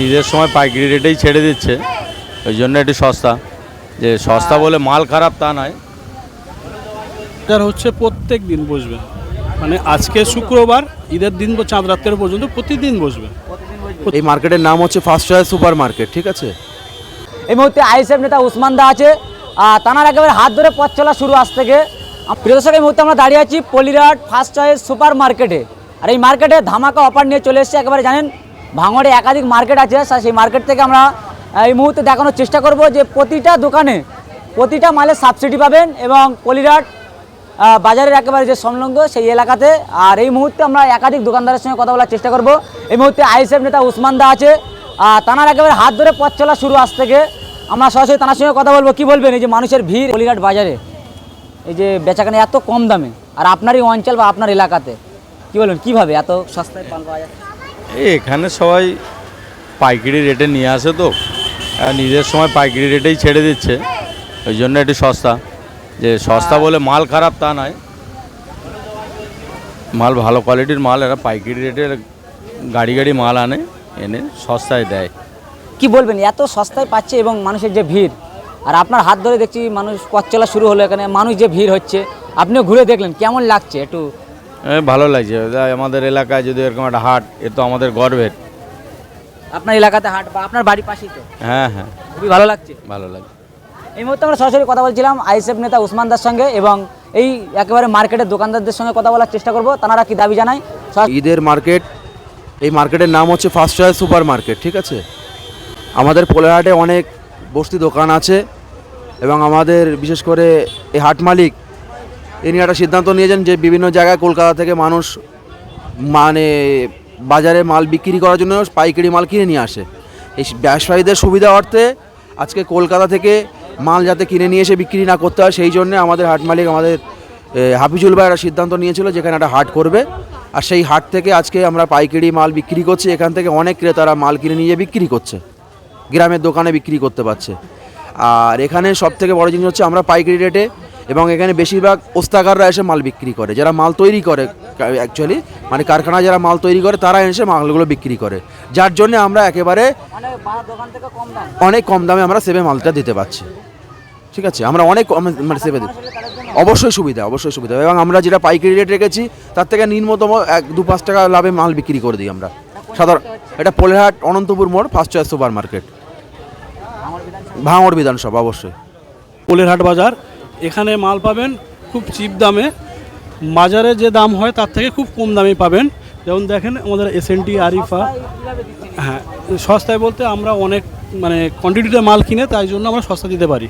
নিজের সময় পাইকারি রেটেই ছেড়ে দিচ্ছে। ওই জন্য একটু সস্তা। যে সস্তা বলে মাল খারাপ তা নয়। বাজার হচ্ছে প্রত্যেক দিন বসবে। মানে আজকে শুক্রবার ঈদের দিন বা চাঁদ রাত্রের পর্যন্ত প্রতিদিন বসবে। এই মার্কেটের নাম হচ্ছে ফার্স্ট চয়েস সুপার মার্কেট ঠিক আছে? এই মুহূর্তে আইএসএফ নেতা উসমান দা আছে। আর তানার একেবারে হাত ধরে পথ চলা শুরু আজ থেকে। প্রিয় দর্শক এই মুহূর্তে আমরা দাঁড়িয়ে আছি পলিরাট ফার্স্ট চয়েস সুপার মার্কেটে আর এই মার্কেটে ধামাকা অফার নিয়ে চলে এসেছে একেবারে জানেন ভাঙড়ে একাধিক মার্কেট আছে সেই মার্কেট থেকে আমরা এই মুহূর্তে দেখানোর চেষ্টা করব যে প্রতিটা দোকানে প্রতিটা মালে সাবসিডি পাবেন এবং পলিরাট বাজারের একেবারে যে সংলগ্ন সেই এলাকাতে। আর এই মুহূর্তে আমরা একাধিক দোকানদারের সঙ্গে কথা বলার চেষ্টা করব। এই মুহূর্তে আইএসএফ নেতা উসমান দা আছে। আর তানার একেবারে হাত ধরে পথ চলা শুরু আজ থেকে। আমরা সরাসরি তার সঙ্গে কথা বলব। কি বলবেন এই যে মানুষের ভিড় পলিঘাট বাজারে? এই যে বেচাকেনা এত কম দামে। আর আপনারই অঞ্চল বা আপনার এলাকাতে, কি বলবেন, কীভাবে এত সস্তায় পান পাওয়া যায়? এখানে সবাই পাইকারি রেটে নিয়ে আসে তো। নিজের সময় পাইকারি রেটেই ছেড়ে দিচ্ছে। ওই জন্য একটু সস্তা। যে সস্তা বলে মাল খারাপ তা নয়। মাল ভালো কোয়ালিটির মাল এরা পাইকারি রেটের গাড়ি গাড়ি মাল আনে এনে সস্তায় দেয়। কি বলবেন? এত সস্তায় পাচ্ছে এবং মানুষের যে ভিড়। আর আপনার হাত ধরে দেখছি মানুষ পথ চলা শুরু হলো এখানে মানুষ যে ভিড় হচ্ছে। আপনিও ঘুরে দেখলেন কেমন লাগছে? একটু ভালো লাগছে। আমাদের এলাকায় যদি এরকম একটা হাট এ তো আমাদের গর্বের। আপনার এলাকাতে হাট বা আপনার বাড়ির পাশেই তো? হ্যাঁ হ্যাঁ। খুবই ভালো লাগছে। ভালো লাগে এই মুহূর্তে আমরা সরাসরি কথা বলছিলাম আইএসএফ নেতা উসমান দার সঙ্গে এবং এই একেবারে মার্কেটের দোকানদারদের সঙ্গে কথা বলার চেষ্টা করব। তারা কি দাবি জানায়? ঈদের মার্কেট এই মার্কেটের নাম হচ্ছে ফার্স্ট চয়েস সুপার মার্কেট ঠিক আছে? আমাদের পোলেহাটে অনেক বস্তি দোকান আছে এবং আমাদের বিশেষ করে এই হাট মালিক ইনি একটা সিদ্ধান্ত নিয়েছেন যে বিভিন্ন জায়গায় কলকাতা থেকে মানুষ মানে বাজারে মাল বিক্রি করার জন্য পাইকারি মাল কিনে নিয়ে আসে। এই ব্যবসায়ীদের সুবিধা অর্থে আজকে কলকাতা থেকে মাল যাতে কিনে নিয়ে এসে বিক্রি না করতে হয়, সেই জন্য আমাদের হাট মালিক, আমাদের হাফিজুল ভাই একটা সিদ্ধান্ত নিয়েছিল যেখানে একটা হাট করবে। আর সেই হাট থেকে আজকে আমরা পাইকারি মাল বিক্রি করছি, এখান থেকে অনেক ক্রেতারা মাল কিনে নিয়ে বিক্রি করছে। গ্রামের দোকানে বিক্রি করতে পারছে। আর এখানে সব থেকে বড় জিনিস হচ্ছে আমরা পাইকারি রেটে এবং এখানে বেশিরভাগ ওস্তাকাররা এসে মাল বিক্রি করে। যারা মাল তৈরি করে অ্যাকচুয়ালি মানে কারখানায় যারা মাল তৈরি করে তারা এসে মালগুলো বিক্রি করে। যার জন্য আমরা একেবারে মানে দোকান থেকে কম দাম। অনেক কম দামে আমরা সেবে মালটা দিতে পারছি। ঠিক আছে? আমরা অনেক মানে সেবে দিই অবশ্যই সুবিধা অবশ্যই সুবিধা। এবং আমরা যেটা পাইকারি রেট রেখেছি তার থেকে ন্যূনতম এক দু পাঁচ টাকা লাভে মাল বিক্রি করে দিই আমরা। সাধারণ এটা পোলেরহাট অনন্তপুর মোড় ফার্স্ট চয়েস সুপার মার্কেট ভাঙড় বিধানসভা অবশ্যই। পোলেরহাট বাজার এখানে মাল পাবেন খুব চিপ দামে। বাজারে যে দাম হয় তার থেকে খুব কম দামে পাবেন। যেমন দেখেন আমাদের এস এন টি আরিফা হ্যাঁ সস্তায় বলতে আমরা অনেক মানে কোয়ান্টিটিতে মাল কিনে তাই জন্য আমরা সস্তা দিতে পারি।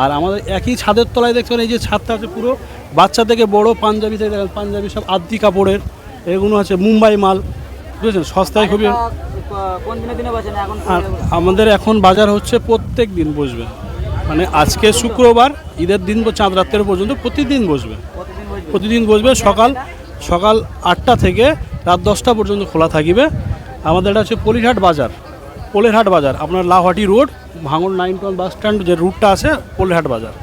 আর আমাদের একই ছাদের তলায় দেখছেন এই যে ছাদটা আছে পুরো বাচ্চা থেকে বড় পাঞ্জাবি থেকে দেখেন পাঞ্জাবি সব আদি কাপড়ের এগুলো আছে মুম্বাই মাল। বুঝেছেন? সস্তায় খুবই আর আমাদের এখন বাজার হচ্ছে প্রত্যেক দিন বসবে। মানে আজকে শুক্রবার ঈদের দিন বা চাঁদ রাত্রের পর্যন্ত প্রতিদিন বসবে। প্রতিদিন বসবে সকাল সকাল আটটা থেকে রাত দশটা পর্যন্ত খোলা থাকিবে। আমাদের এটা হচ্ছে পলিরহাট বাজার। পোলেরহাট বাজার আপনার লাহাটি রোড ভাঙড় নাইন টন বাস স্ট্যান্ড যে রুটটা আছে পোলেরহাট বাজার।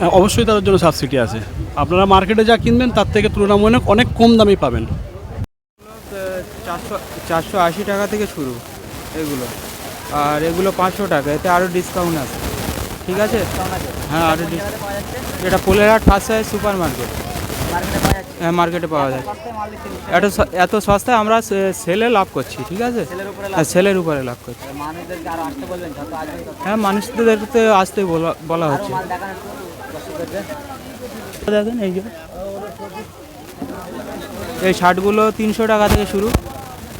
হ্যাঁ, অবশ্যই তাদের জন্য সাবসিডি আছে। আপনারা মার্কেটে যা কিনবেন তার থেকে তুলনামূলক অনেক কম দামে পাবেন। চারশো চারশো আশি টাকা থেকে শুরু। এগুলো। আর এগুলো পাঁচশো টাকা এতে আরও ডিসকাউন্ট আছে। ঠিক আছে? হ্যাঁ আরও ডিস- এটা Polerhat first size super market হ্যাঁ মার্কেটে পাওয়া যায় এত এত সস্তায় আমরা সেলে লাভ করছি ঠিক আছে? হ্যাঁ সেলের উপরে লাভ করছি। হ্যাঁ হ্যাঁ মানুষদেরকে আসতে বলা হচ্ছে। দেখেন যে। এই শার্টগুলো তিনশো টাকা থেকে শুরু।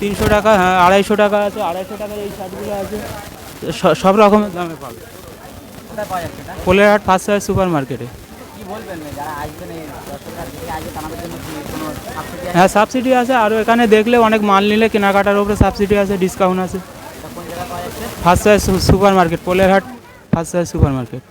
তিনশো টাকা হ্যাঁ আড়াইশো টাকা আছে আড়াইশো টাকার এই শার্টগুলো আছে। সব রকমের দামে পাবে। পোলেরহাট ফার্স্ট সাইজ সুপার মার্কেটে হ্যাঁ সাবসিডি আছে আর এখানে দেখলে অনেক মাল নিলে কেনাকাটার উপরে সাবসিডি আছে ডিসকাউন্ট আছে। First size super market Polerhat first size super market